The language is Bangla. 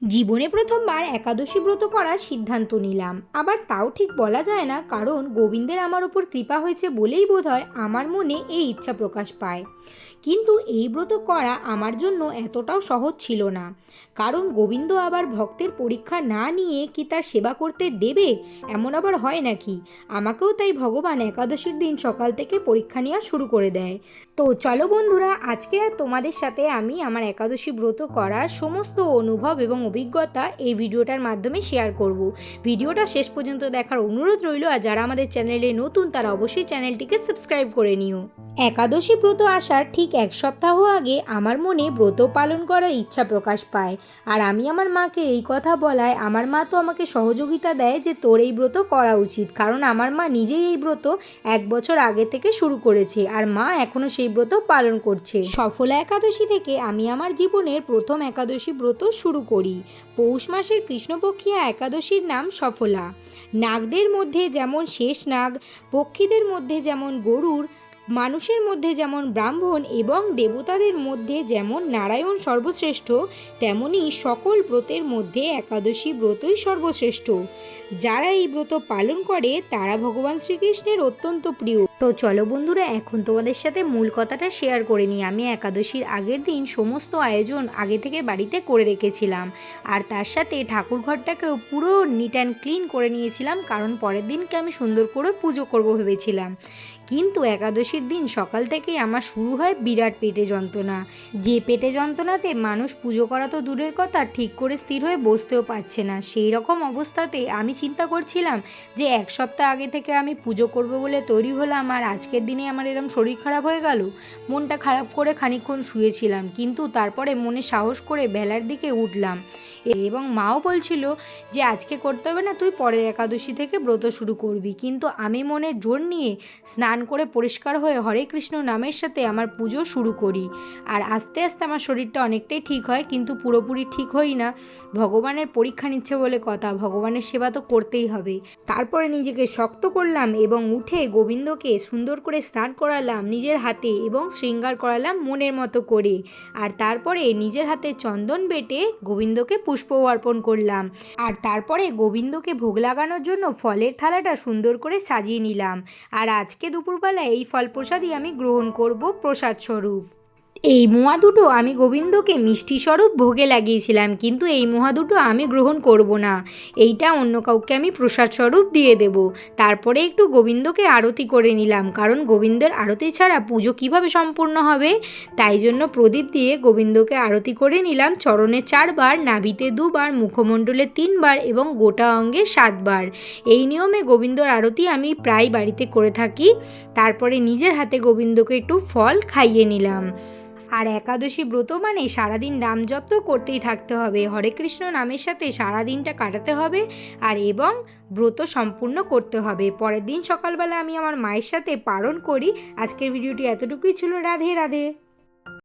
জীবনে প্রথমবার একাদশী ব্রত করার সিদ্ধান্ত নিলাম। আবার তাও ঠিক বলা যায় না কারণ গোবিন্দের আমার ওপর কৃপা হয়েছে বলেই বোধহয় আমার মনে এই ইচ্ছা প্রকাশ পায়। কিন্তু এই ব্রত করা আমার জন্য এতটাও সহজ ছিল না। কারণ গোবিন্দ আবার ভক্তের পরীক্ষা না নিয়ে কি তার সেবা করতে দেবে? এমন আবার হয় নাকি? আমাকেও তাই ভগবান একাদশীর দিন সকাল থেকে পরীক্ষা নেওয়া শুরু করে দেয়। তো চলো বন্ধুরা, আজকে আর তোমাদের সাথে আমি আমার একাদশী ব্রত করার সমস্ত অনুভব এবং অভিজ্ঞতা এই ভিডিওটার মাধ্যমে শেয়ার করব। ভিডিওটা শেষ পর্যন্ত দেখার অনুরোধ রইল আর যারা আমাদের চ্যানেলে নতুন তারা অবশ্যই চ্যানেলটিকে সাবস্ক্রাইব করে নিও। একাদশী ব্রত আসার ঠিক এক সপ্তাহ আগে আমার মনে ব্রত পালন করার ইচ্ছা প্রকাশ পায়। আর আমি আমার মাকে এই কথা বলায়, আমার মা তো আমাকে সহযোগিতা দেয় যে তোর এই ব্রত করা উচিত। কারণ আমার মা নিজেই এই ব্রত এক বছর আগে থেকে শুরু করেছে আর মা এখনও সেই ব্রত পালন করছে। সফলা একাদশী থেকে আমি আমার জীবনের প্রথম একাদশী ব্রত শুরু করি। পৌষ মাসের কৃষ্ণপক্ষিয়া একাদশীর নাম সফলা। নাগদের মধ্যে যেমন শেষ নাগ, পক্ষীদের মধ্যে যেমন গরুর মানুষের মধ্যে যেমন ব্রাহ্মণ এবং দেবতাদের মধ্যে যেমন নারায়ণ সর্বশ্রেষ্ঠ, তেমনি সকল ব্রতের মধ্যে একাদশী ব্রতই সর্বশ্রেষ্ঠ। যারা এই ব্রত পালন করে, তারা ভগবান শ্রীকৃষ্ণের অত্যন্ত প্রিয়। তো চলো বন্ধুরা, এখন তোমাদের সাথে মূল কথাটা শেয়ার করে নিই। আমি একাদশীর আগের দিন সমস্ত আয়োজন আগে থেকে বাড়িতে করে রেখেছিলাম। আর তার সাথে ঠাকুর ঘরটাকেও পুরো নিট অ্যান্ড ক্লিন করে নিয়েছিলাম, কারণ পরের দিনকে আমি সুন্দর করে পুজো করব ভেবেছিলাম। কিন্তু একাদশীর দিন সকাল থেকেই আমার শুরু হয় বিরাট পেটে যন্ত্রণা। যে পেটে যন্ত্রণাতে মানুষ পুজো করা তো দূরের কথা, ঠিক করে স্থির হয়ে বসতেও পারছে না। সেই রকম অবস্থাতে আমি চিন্তা করছিলাম যে এক সপ্তাহ আগে থেকে আমি পুজো করব বলে তৈরি হলাম আর আজকের দিনে আমার এরম শরীর খারাপ হয়ে গেল। মনটা খারাপ করে খানিকক্ষণ শুয়েছিলাম, কিন্তু তারপরে মনে সাহস করে বেলার দিকে উঠলাম। এবং মাও বলছিল যে আজকে করতে হবে না, তুই পরের একাদশী থেকে ব্রত শুরু করবি। কিন্তু আমি মনের জোর নিয়ে স্নান করে পরিষ্কার হয়ে হরে কৃষ্ণ নামের সাথে আমার পুজো শুরু করি। আর আস্তে আস্তে আমার শরীরটা অনেকটাই ঠিক হয়, কিন্তু পুরোপুরি ঠিক হই না। ভগবানের পরীক্ষা নিচ্ছে বলে কথা, ভগবানের সেবা তো করতেই হবে। তারপরে নিজেকে শক্ত করলাম এবং উঠে গোবিন্দকে সুন্দর করে স্নান করালাম নিজের হাতে এবং শৃঙ্গার করালাম মনের মতো করে। আর তারপরে নিজের হাতে চন্দন বেটে গোবিন্দকে পুষ্প অর্পণ করলাম। আর তারপরে গোবিন্দকে ভোগ লাগানোর জন্য ফলের থালাটা সুন্দর করে সাজিয়ে নিলাম। আর আজকে দুপুরবেলা এই ফল প্রসাদই আমি গ্রহণ করব প্রসাদ স্বরূপ। এই মোয়া দুটো আমি গোবিন্দকে মিষ্টি স্বরূপ ভোগে লাগিয়েছিলাম, কিন্তু এই মোয়া দুটো আমি গ্রহণ করব না। এইটা অন্য কাউকে আমি প্রসাদ স্বরূপ দিয়ে দেব। তারপরে একটু গোবিন্দকে আরতি করে নিলাম, কারণ গোবিন্দের আরতি ছাড়া পুজো কীভাবে সম্পূর্ণ হবে? তাই জন্য প্রদীপ দিয়ে গোবিন্দকে আরতি করে নিলাম চরণে চারবার, নাভিতে দুবার, মুখমণ্ডলে তিনবার এবং গোটা অঙ্গে সাতবার। এই নিয়মে গোবিন্দর আরতি আমি প্রায় বাড়িতে করে থাকি। তারপরে নিজের হাতে গোবিন্দকে একটু ফল খাইয়ে নিলাম। আর একাদশী ব্রত মানে সারাদিন নাম জপ তো করতেই থাকতে হবে। হরে কৃষ্ণ নামের সাথে সারাদিনটা কাটাতে হবে আর এবং ব্রত সম্পূর্ণ করতে হবে। পরের দিন সকালবেলা আমি আমার মায়ের সাথে পালন করি। আজকের ভিডিওটি এতটুকুই ছিল। রাধে রাধে।